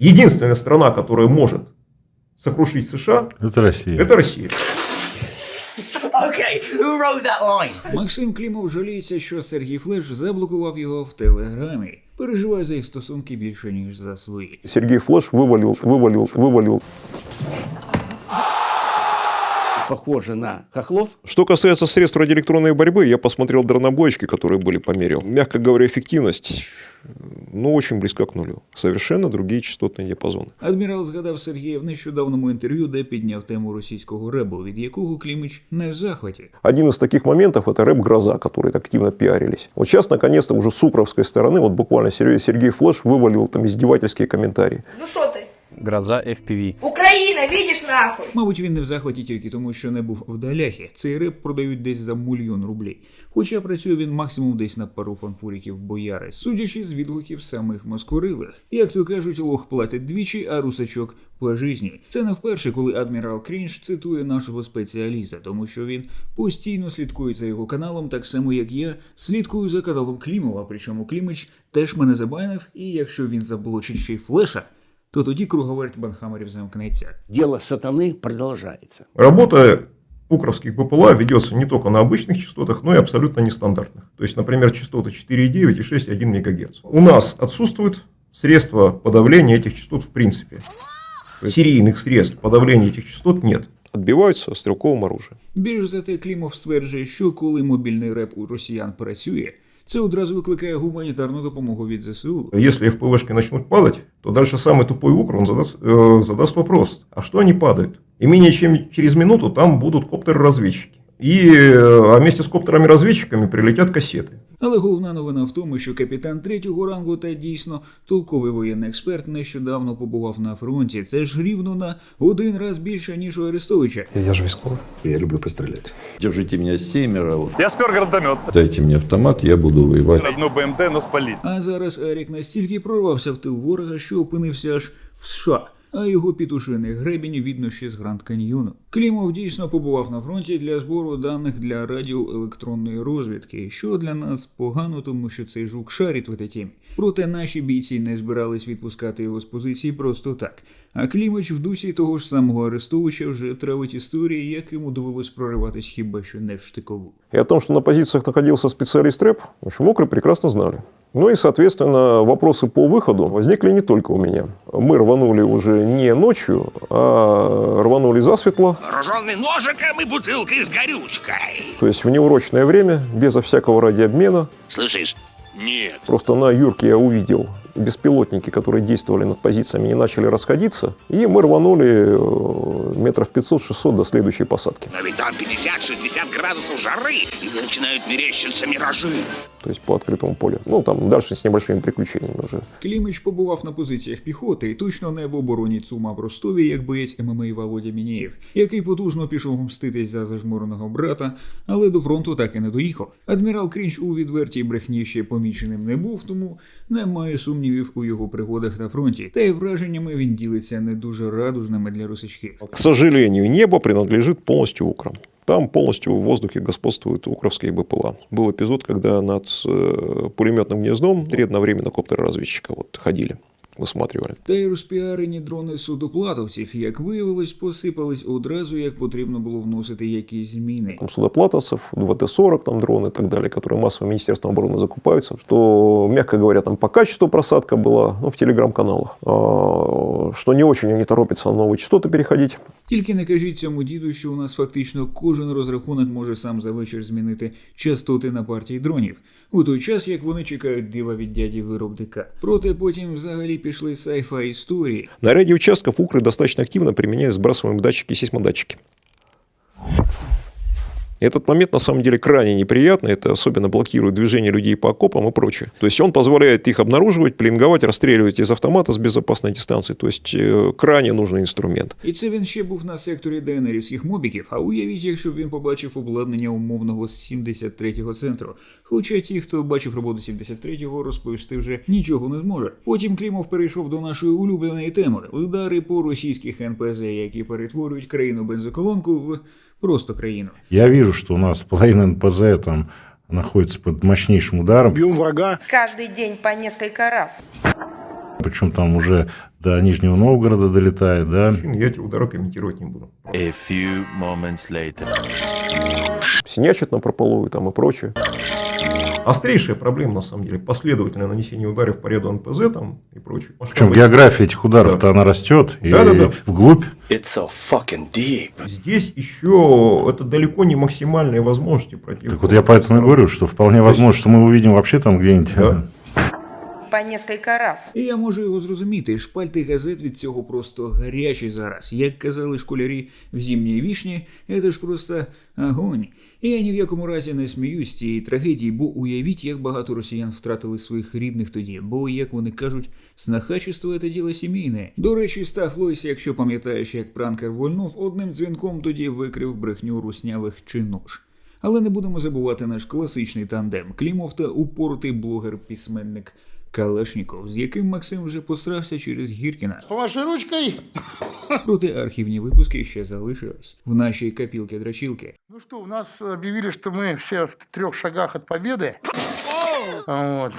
Единственная страна, которая может сокрушить США, Это Россия. это Россия. Okay, who wrote that line? Максим Клімов жаліється, що Сергій Флеш заблокував його в телеграмі. Переживає за їх стосунки більше ніж за свої. Сергей Флеш вывалил, вывалил, вывалил. Похоже на хохлов. Что касается средств радиоэлектронной борьбы, я посмотрел дронобоечки, которые были по мере. Мягко говоря, эффективность ну, очень близка к нулю. Совершенно другие частотные диапазоны. Адмірал згадав Сергія в нещодавному інтерв'ю, де підняв тему російського ребу, від якого Кліміч не в захваті. Один из таких моментов – это рэп «Гроза», которые так активно пиарились. Вот сейчас, наконец-то, уже с укровской стороны, вот буквально Сергей, Сергей Флеш вывалил там издевательские комментарии. Ну що ти? Гроза FPV. Україна, видиш нахуй? Мабуть, він не в захваті тільки тому, що не був в Даляхі. Цей реп продають десь за мільйон рублей. Хоча працює він максимум десь на пару фанфуриків бояри, судячи з відгуків самих москорилих. Як то кажуть, лох платить двічі, а русачок по житті. Це не вперше, коли адмірал Крінж цитує нашого спеціаліста, тому що він постійно слідкує за його каналом, так само як я слідкую за каналом Клімова. Причому Клімич теж мене забанив, і якщо він заблочить ще й флеша, то тоді круговерть банхамерів замкнеться. Дело сатаны продолжается. Работа укровских БПЛА ведется не только на обычных частотах, но и абсолютно нестандартных. То есть, например, частоты 4,9 и 6,1 МГц. У нас отсутствуют средства подавления этих частот в принципе. То есть, серийных средств подавления этих частот нет. Отбиваются стрелковым оружием. Більш за те, Клімов стверджує, що коли мобільний реп у росіян працює, це одразу викликає гуманітарну допомогу від ЗСУ. Если ФПВшки начнут падать, то дальше самый тупой укр он задаст, э, задаст вопрос, а что они падают? И менее чем через минуту там будут коптеры-разведчики. И э, а вместе с коптерами-разведчиками прилетят кассеты. Але головна новина в тому, що капітан третього рангу та дійсно толковий воєнний експерт нещодавно побував на фронті. Це ж рівно на один раз більше ніж у Арестовича. Я же військовий. Я люблю пострелять. Держите меня семеро. Вот. Я спер гранатомет. Дайте мне автомат, я буду воевать. Одну БМТ, но спалить. А зараз Ерік настільки прорвався в тил ворога, що опинився аж в США А його пітушиний гребінь видно ще з Гранд Каньйону. Клімов дійсно побував на фронті для збору даних для радіоелектронної розвідки, що для нас погано, тому що цей жук шарить в этой темі. Проте наші бійці не збирались відпускати його з позиції просто так. А Клімич в дусі того ж самого Арестовича вже травить історії, як йому довелось прориватись хіба що не в штикову. И о том, что на позициях находился специалист рэп, в общем, мокры прекрасно знали. Ну и, соответственно, вопросы по выходу возникли не только у меня. Мы рванули уже не ночью, а рванули засветло, Вооруженный ножиком и бутылкой с горючкой. то есть в неурочное время, безо всякого радиообмена. Слышишь? Нет. Просто на Юрке я увидел беспилотники, которые действовали над позициями, не начали расходиться. И мы рванули э, метров 500-600 до следующей посадки. Но ведь там 50-60 градусов жары, и начинают мерещиться миражи. То есть по открытому полю. Ну, там дальше с небольшими приключениями уже. Клімич побував на позиціях піхоти і точно не в обороні ЦУМа в Ростові, як боєць ММА Володя Мінєєв, який потужно пішов мститись за зажмуреного брата, але до фронту так і не доїхав. Адмірал Крінч у відвертій брехні ще поміченим не був, тому немає сумнівів у його пригодах на фронті. Та й враженнями він ділиться не дуже радужними для русичків. К сожалению, небо принадлежит полностью Украм. Там полностью в воздухе господствуют укровские БПЛА. Был эпизод, когда над э, пулеметным гнездом три одновременно коптера-разведчика вот ходили, высматривали. Та й розпіарені дрони судоплатовців, як виявилось, посипались одразу, як потрібно було вносити якісь зміни. Там судоплатовцев, ВТ-40 там дроны и так далее, которые массово Министерством обороны закупаются. Что, мягко говоря, там по качеству просадка была, ну, в телеграм-каналах. А, Что не очень они торопятся на новые частоты переходить. Тільки не кажіть цьому діду, що у нас фактично кожен розрахунок може сам за вечір змінити частоти на партії дронів, у той час як вони чекають дива від дяді виробника. Проте потім взагалі пішли сайфа історії. На ряде участков Укры достаточно активно применяют сбрасываемые датчики и сейсмодатчики. И Этот момент на самом деле крайне неприятный, это особенно блокирует движение людей по окопам и прочее. То есть он позволяет их обнаруживать, пеленговать, расстреливать из автомата с безопасной дистанции. То есть э, крайне нужный инструмент. І це він ще був на секторі ДНРівських мобіків. А уявіть, якщо б він побачив обладнання умовного з 73-го центру. Хоча ті, хто бачив роботу 73-го, розповісти вже нічого не зможе. Потім Клімов перейшов до нашої улюбленої теми удари по російських НПЗ, які перетворюють країну бензоколонку в просто країну. Я вижу, что у нас половина НПЗ там находится под мощнейшим ударом. Бьем врага. Каждый день по несколько раз. Причем там уже до Нижнего Новгорода долетает, да. Я эти удары комментировать не буду. A few moments later. Синячат на прополую там и прочее. Острейшая проблема, на самом деле, последовательное нанесение ударов по ряду НПЗ там и прочее. Причем география этих ударов-то она растет и Да-да-да. вглубь. It's so fucking deep. Здесь еще это далеко не максимальные возможности противника. Так вот я поэтому и говорю, что вполне возможно, что мы увидим вообще там где-нибудь. Да. По несколько раз. І я можу його зрозуміти. Шпальти газет від цього просто гарячі зараз. Як казали школярі в зімній вішні, це ж просто огонь. І я ні в якому разі не сміюсь цієї трагедії, бо уявіть, як багато росіян втратили своїх рідних тоді. Бо, як вони кажуть, снахачество це діло сімейне. До речі, Став Лойс, якщо пам'ятаєш, як пранкер Вольнов одним дзвінком тоді викрив брехню руснявих чинуш. Але не будемо забувати наш класичний тандем Клімов та упоротий блогер-письменник Калашніков, з яким Максим вже посрався через Гіркіна. Вашей ручкой. Проте архівні випуски ще залишились в нашій капілки-драчілки. Ну что, у нас объявили, что мы все в трех шагах от победы. Вот.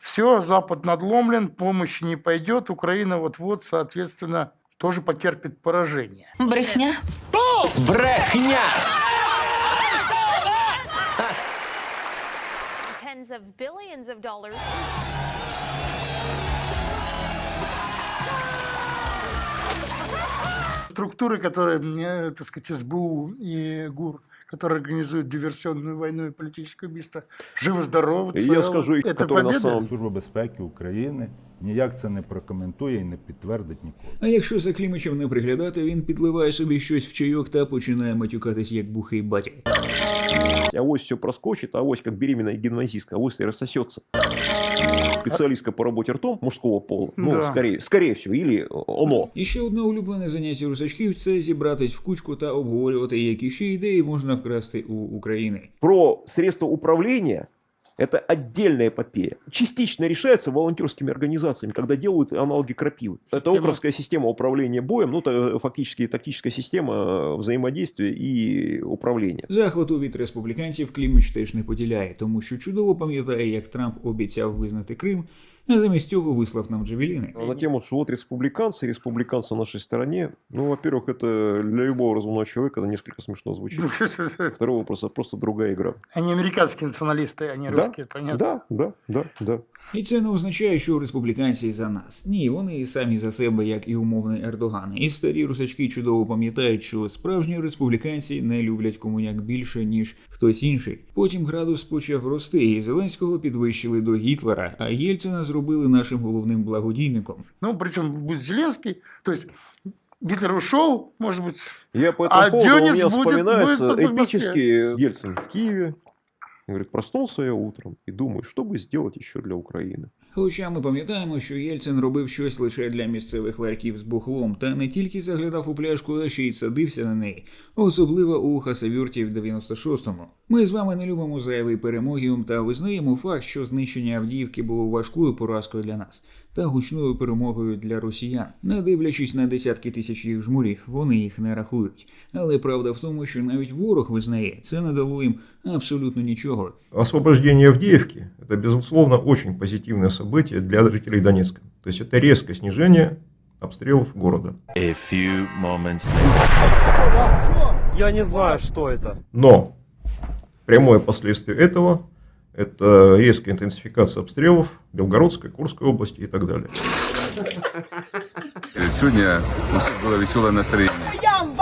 Все, Запад надломлен, помощи не пойдет. Украина вот-вот, соответственно, тоже потерпит поражение. Брехня. Брехня! tens of billions of dollars. Структуры, которые, э, так сказать, СБУ и ГУР, которые организуют диверсионную войну и политическое убийство, живы-здоровы, И я целы. скажу, Это который на победа? самом Служба безпеки України ніяк це не прокоментує і не підтвердить ніколи. А якщо за Клімичем не приглядати, він підливає собі щось в чайок та починає матюкатись як бухий батя. Авось все проскочит, авось как беременная гимназистка, авось и рассосется. Специалистка по работе ртом мужского пола, ну, Да. скорее, скорее всего, или оно. І ще одне улюблене заняття русачків це зібратись в кучку та обговорювати, які ще ідеї можна вкрасти у України. Про средства управления это отдельная эпопея. Частично решается волонтерскими организациями, когда делают аналоги крапивы. Это Система- окровская система управления боем, ну, это фактически тактическая система э, взаимодействия и управления. Захвату від республіканців Клімич теж не поділяє, тому що чудово пам'ятає, як Трамп обіцяв визнати Крим, а замість цього вислав нам джавеліни. На тему, что вот республиканцы, республиканцы на нашей стороне, ну, во-первых, это для любого разумного человека это несколько смешно звучит. Второй вопрос, это просто другая игра. Они американские националисты, они Да, русские, понятно. Да, да, да, да. І це не означає, що республіканці за нас. Ні, вони і самі за себе, як і умовний Ердоган. І старі русачки чудово пам'ятають, що справжні республіканці не люблять комуняк більше, ніж хтось інший. Потім градус почав рости, і Зеленського підвищили до Гітлера, а Єльцина зробили нашим головним благодійником. Ну, причем будет Зеленский, то есть Гитлер ушел, может быть, Я по этому А поводу у Дёнец меня будет- вспоминается будет в Москве. эпический Ельцин в Киеве. Говорит, проснулся я утром и думаю, что бы сделать еще для Украины. Хоча ми пам'ятаємо, що Єльцин робив щось лише для місцевих ларьків з бухлом, та не тільки заглядав у пляшку, а ще й садився на неї, особливо у Хасавюрті в 96-му. Ми з вами не любимо зайвий перемогіум та визнаємо факт, що знищення Авдіївки було важкою поразкою для нас та гучною перемогою для росіян. Не дивлячись на десятки тисяч їх жмурів, вони їх не рахують. Але правда в тому, що навіть ворог визнає, це не дало їм абсолютно нічого. Освобождение Авдеевки – это, безусловно, очень позитивное событие для жителей Донецка. То есть это резкое снижение обстрелов города. A few moments later. Я не знаю, що це. Но прямое последствие этого – это резкая интенсификация обстрелов Белгородской, Курской области и так далее. Сегодня у всіх було веселе настроєння.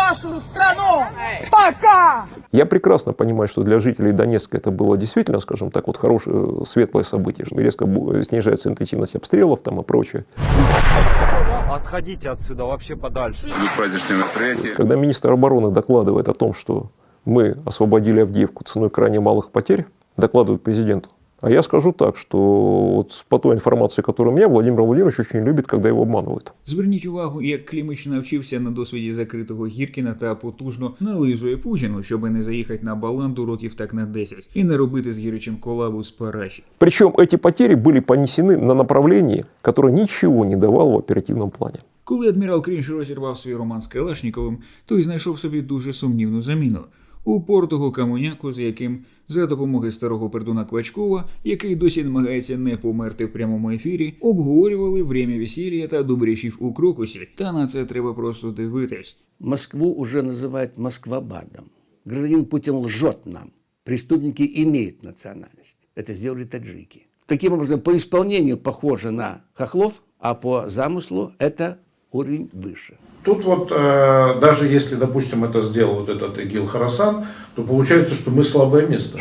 вашу страну! Пока! Я прекрасно понимаю, что для жителей Донецка это было действительно, скажем так, вот хорошее, светлое событие, что резко снижается интенсивность обстрелов там и прочее. Отходите отсюда, вообще подальше. Будут праздничные мероприятия. Когда министр обороны докладывает о том, что мы освободили Авдеевку ценой крайне малых потерь, докладывает президенту. А я скажу так, что вот по той информации, которая у меня, Владимир Владимирович очень любит, когда его обманывают. Зверніть увагу, як Клімич навчився на досвіді закритого Гіркіна та потужно нализує Путіну, щоби не заїхати на баланду років так на 10 і не робити з Гіричем колабу з параші. Причем эти потери были понесены на направлении, которое ничего не давало в оперативном плане. Коли адмірал Крінж розірвав свій роман з Калашніковим, той знайшов собі дуже сумнівну заміну. упортого камуняку, з яким за допомогою старого пердуна Квачкова, який досі намагається не померти в прямому ефірі, обговорювали время весілля та добрячів у крокусі. Та на це треба просто дивитись. Москву уже называют Москвабадом. Гражданин Путин лжет нам. Преступники имеют национальность. Это сделали таджики. Таким образом, по исполнению похоже на хохлов, а по замыслу это уровень выше. Тут вот э, даже если, допустим, это сделал вот этот Игил Харасан, то получается, что мы слабое место.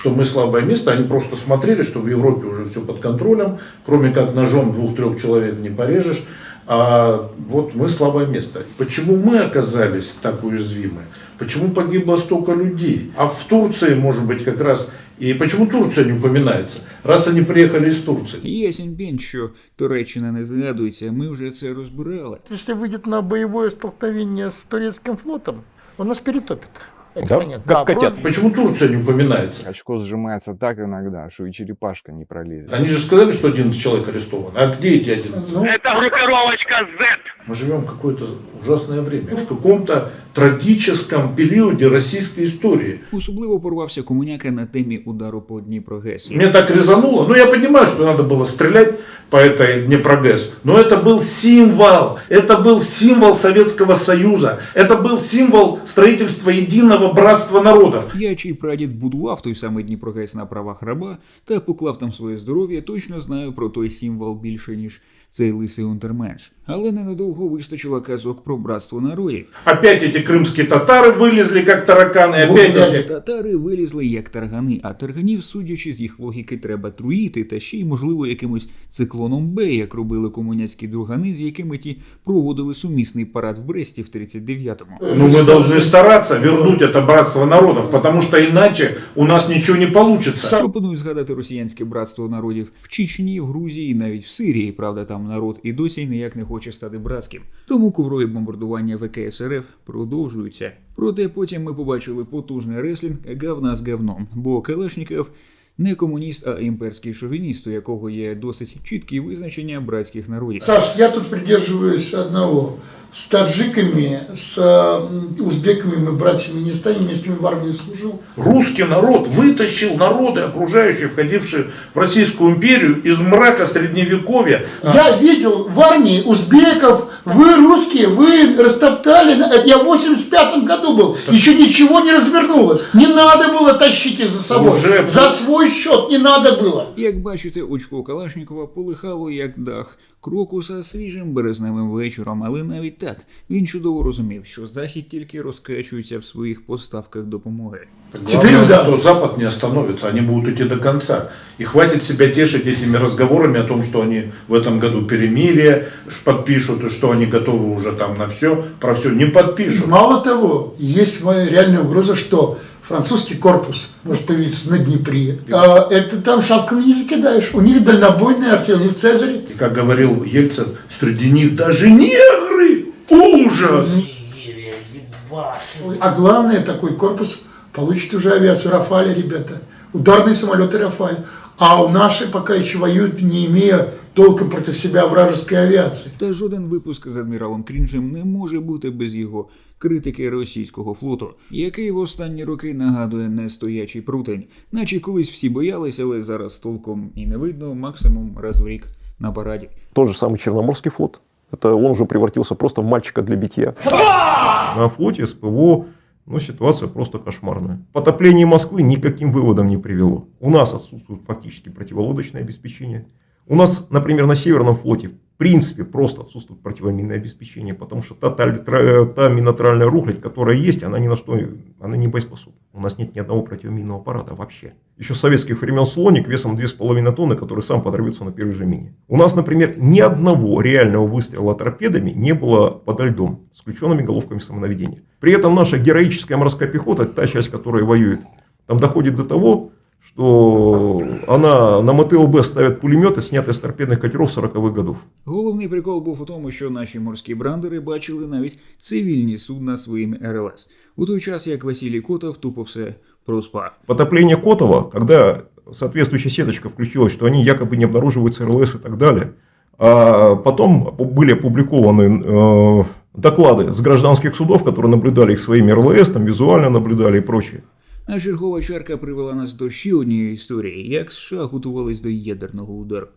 Что мы слабое место, они просто смотрели, что в Европе уже все под контролем, кроме как ножом двух-трех человек не порежешь, а вот мы слабое место. Почему мы оказались так уязвимы? Почему погибло столько людей? А в Турции, может быть, как раз... И почему Турция не упоминается? Раз они приехали из Турции. Ясень пень, що Туреччина не згадується, ми вже це розбирали. Якщо вийде на бойове столкновение з турецьким флотом, воно нас перетопит. Это Да? понятно. Как Да, котят. просто- Почему Турция не упоминается? Очко сжимается так иногда, что и черепашка не пролезет. Они же сказали, что 11 человек арестован. А где эти 11? Это группировочка Z. Мы живем в какое-то ужасное время. В каком-то трагическом периоде российской истории. Особливо порвався комуняка на темі удару по Дніпрогесі. Мне так резануло. Ну, я понимаю, что надо было стрелять по этой Днепрогэс. Но это был символ. Это был символ Советского Союза. Это был символ строительства единого братства народов. Я чий прадід будував той самий Дніпрогес на правах раба та поклав там своє здоров'я, точно знаю про той символ більше, ніж цей лисий унтерменш. Але ненадовго вистачило казок про братство народів. Опять эти крымские татары вылезли, как тараканы. Опять эти... Татари вилізли як таргани, а тарганів, судячи з їх логіки, треба труїти, та ще й, можливо, якимось циклоном Б, як робили комуняцькі другани, з якими ті проводили сумісний парад в Бресті в 39-му. Ну, мы должны стараться вернуть это братство народов, потому что иначе у нас ничего не получится. Пропоную згадати росіянське братство народів в Чечні, в Грузії, і навіть в Сирії. Правда, там народ і досі ніяк не хоче стати братським. Тому коврові бомбардування ВКСРФ продовжуються. Проте потім ми побачили потужний реслінг гавна з гавном, бо Калашніков не комуніст, а імперський шовініст, у якого є досить чіткі визначення братських народів. Саш, я тут придержуюсь одного С таджиками, с э, узбеками мы братьями не станем, я с ними в армии служил. Русский народ вытащил народы, окружающие, входившие в Российскую империю, из мрака Средневековья. Я видел в армии узбеков, вы русские, вы растоптали, это я в 85 году был, еще ничего не развернулось. Не надо было тащить их за собой, Уже- за свой счет не надо было. Як бачите, очко Калашнікова полихало як дах крокуса свіжим березневим вечором, але навіть так він чудово розумів, що захід тільки розкачується в своїх поставках допомоги. Главное, что Запад не остановится, они будут идти до конца. И хватит себя тешить этими разговорами о том, что они в этом году перемирие ш- подпишут, и что они готовы уже там на все, про все не подпишут. Мало того, есть моя реальная угроза, что французский корпус может появиться на Днепре. А это там шапками не закидаешь. У них дальнобойная артиллерия, у них Цезарь. И как говорил Ельцин, среди них даже негры! Ужас! А главное, такой корпус получит уже авиацию Рафали, ребята. Ударные самолеты Рафаль. А у наши пока еще воюют, не имея толком против себя вражеской авиации. Та жоден випуск з адміралом Крінжем не може бути без його критики російського флоту, який в останні роки нагадує нестоячий прутень, наче колись всі боялися, але зараз толком і не видно, максимум раз в рік на параді. Тот же самый Черноморский флот. Это он уже превратился просто в мальчика для битья. На флоте СПВО ну, ситуация просто кошмарная. Потопление Москвы никаким выводом не привело. У нас отсутствует фактически противолодочное обеспечение. У нас, например, на Северном флоте в принципе просто отсутствует противоминное обеспечение, потому что та, та, та минотральная рухлядь, которая есть, она ни на что, она не боеспособна. У нас нет ни одного противоминного аппарата вообще. Еще с советских времен слоник весом 2,5 тонны, который сам подорвется на первой же мине. У нас, например, ни одного реального выстрела торпедами не было подо льдом с включенными головками самонаведения. При этом наша героическая морская пехота, та часть, которая воюет, там доходит до того, что она на МТЛБ ставит пулеметы, снятые с торпедных катеров 40-х годов. Головний прикол був у тому, що наші морські брандери бачили навіть цивільні судна своїми РЛС, у той час як Василій Котов тупо все проспав. Потопление Котова, когда соответствующая сеточка включилась, что они якобы не обнаруживаются РЛС и так далее, а потом были опубликованы э, доклады с гражданских судов, которые наблюдали их своими РЛС, там визуально наблюдали и прочее. А чергова чарка привела нас до ще однієї історії, як США готувались до ядерного удару.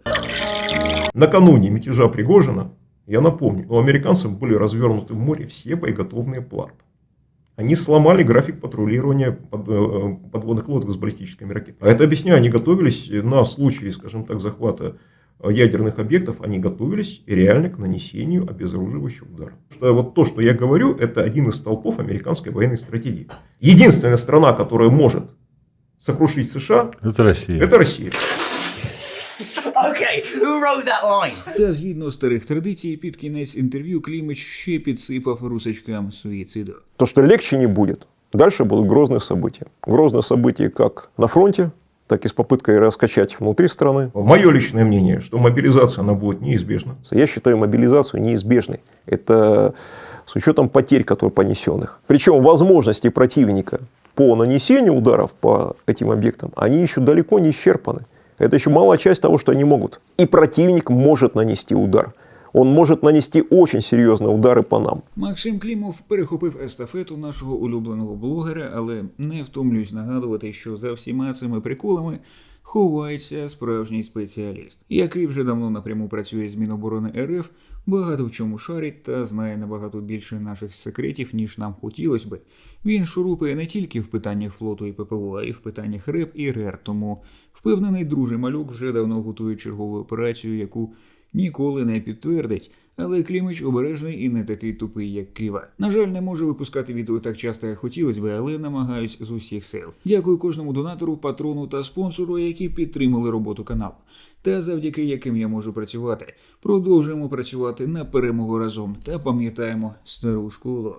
Накануне мятежа Пригожина, я напомню, у американцев были развернуты в море все боеготовные ПЛАРП. Они сломали график патрулирования под- э, подводных лодок с баллистическими ракетами. А это объясняю, они готовились на случай, скажем так, захвата э, ядерных объектов, они готовились реально к нанесению обезоруживающего удара. Что вот то, что я говорю, это один из столпов американской военной стратегии. Единственная страна, которая может сокрушить США, Это Россия. это Россия. Okay, who wrote that line? Та згідно старих традицій, під кінець інтерв'ю Клімич ще підсипав русачкам суїциду. То, что легче не будет. Дальше будут грозные события. Грозные события как на фронте, так и с попыткой раскачать внутри страны. Мое личное мнение, что мобилизация она будет неизбежна. Я считаю мобилизацию неизбежной. Это с учетом потерь, которые понесенных. Причем возможности противника по нанесению ударов по этим объектам, они еще далеко не исчерпаны. Это еще малая часть того, что они могут. И противник может нанести удар. Он может нанести очень серьезные удары по нам. Максим Клімов перехопив естафету нашого улюбленого блогера, але не втомлююсь нагадувати, що за всіма цими приколами ховається справжній спеціаліст, який вже давно напряму працює з Міноборони РФ, багато в чому шарить та знає набагато більше наших секретів, ніж нам хотілося би. Він шурупає не тільки в питаннях флоту і ППО, а й в питаннях РЕП і РЕР. Тому впевнений дружий малюк вже давно готує чергову операцію, яку ніколи не підтвердить. Але Клімич обережний і не такий тупий, як Кива. На жаль, не можу випускати відео так часто, як хотілося би, але намагаюсь з усіх сил. Дякую кожному донатору, патрону та спонсору, які підтримали роботу каналу. Та завдяки яким я можу працювати. Продовжуємо працювати на перемогу разом та пам'ятаємо стару школу.